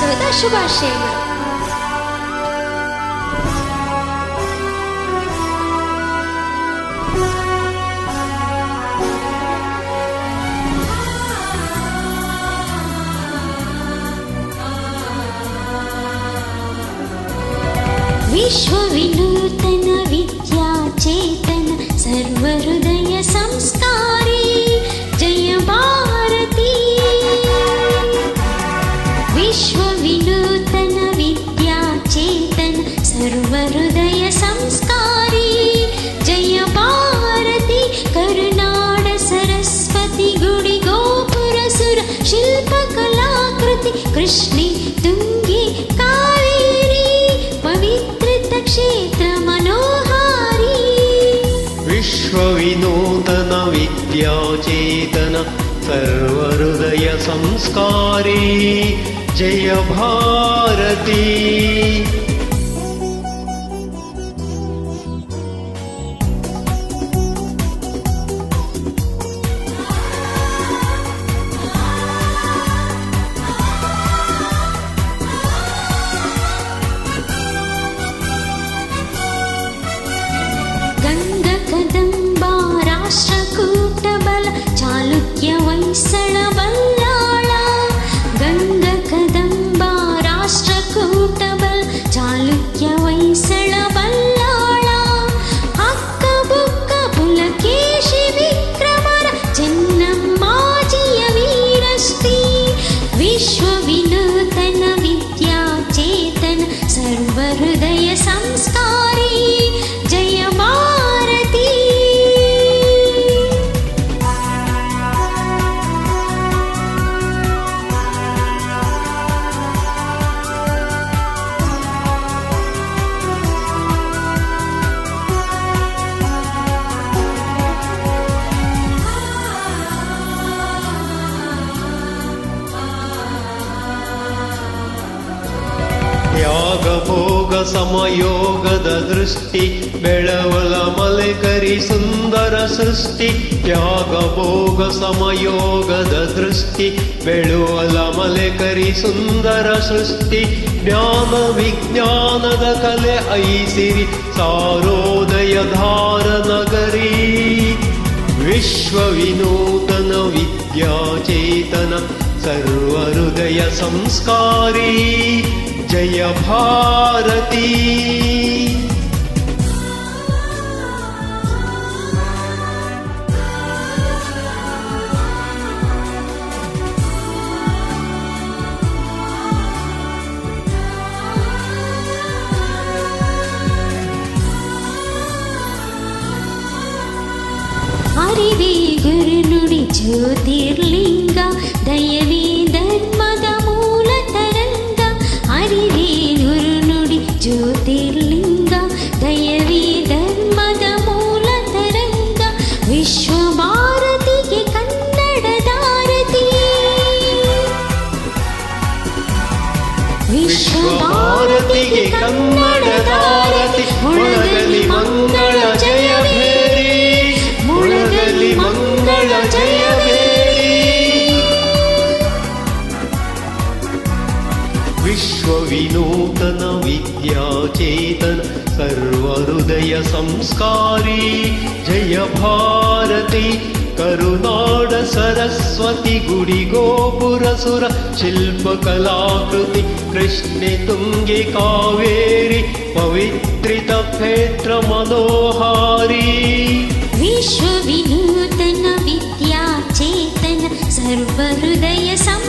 सदाशुभाशय विश्वविनूतनवि विश्वविनूतन विद्याचेतन सर्वहृदय संस्कारी जय भारती करुणाड सरस्वती गुडि गोपुरसुर शिल्पकलाकृति कृष्णे तुङ्गे कावेरी पवित्रत क्षेत्र मनोहारी विश्वविनूतन विद्याचेतन सर्वहृदय संस्कारी जय भारती वहृदय संस्कार। ತ್ಯಾಗಭೋಗ ಸಮಯೋಗದ ದೃಷ್ಟಿ ಬೆಳವಲ ಮಲೆಕರಿ ಸುಂದರ ಸೃಷ್ಟಿ ತ್ಯಾಗಭೋಗ ಸಮಯೋಗದ ದೃಷ್ಟಿ ಬೆಳುವಲ ಮಲೆಕರಿ ಸುಂದರ ಸೃಷ್ಟಿ ಜ್ಞಾನ ವಿಜ್ಞಾನದ ಕಲೆ ಐಸಿರಿ ಸಾರೋದಯ ಧಾರ ನಗರಿ विश्वविनूतन विद्याचेतन सर्वहृदय संस्कारी జయ భారతి గురునుడి జ్యోతిర్లింగ దయ ಭಾರತಿಗೆ ಕನ್ನಡದ ಆರತಿ. ಮೊಳಗಲಿ ಮಂಗಳ ಜಯ ಭೇರಿ. ಮೊಳಗಲಿ ಮಂಗಳ ಜಯ ಭೇರಿ. ವಿಶ್ವವಿನೂತನ ವಿದ್ಯಾಚೇತನ ಸರ್ವಹೃದಯ ಸಂಸ್ಕಾರಿ. ಜಯ ಭಾರತಿ. కరుణాడ సరస్వతి గుడి గోపురసుర శిల్పకళాకృతి కృష్ణి తుంగి కావేరి పవిత్రిత క్షేత్ర మనోహారీ. విశ్వ వినూతన విద్యా చేతన సర్వహృదయ సమ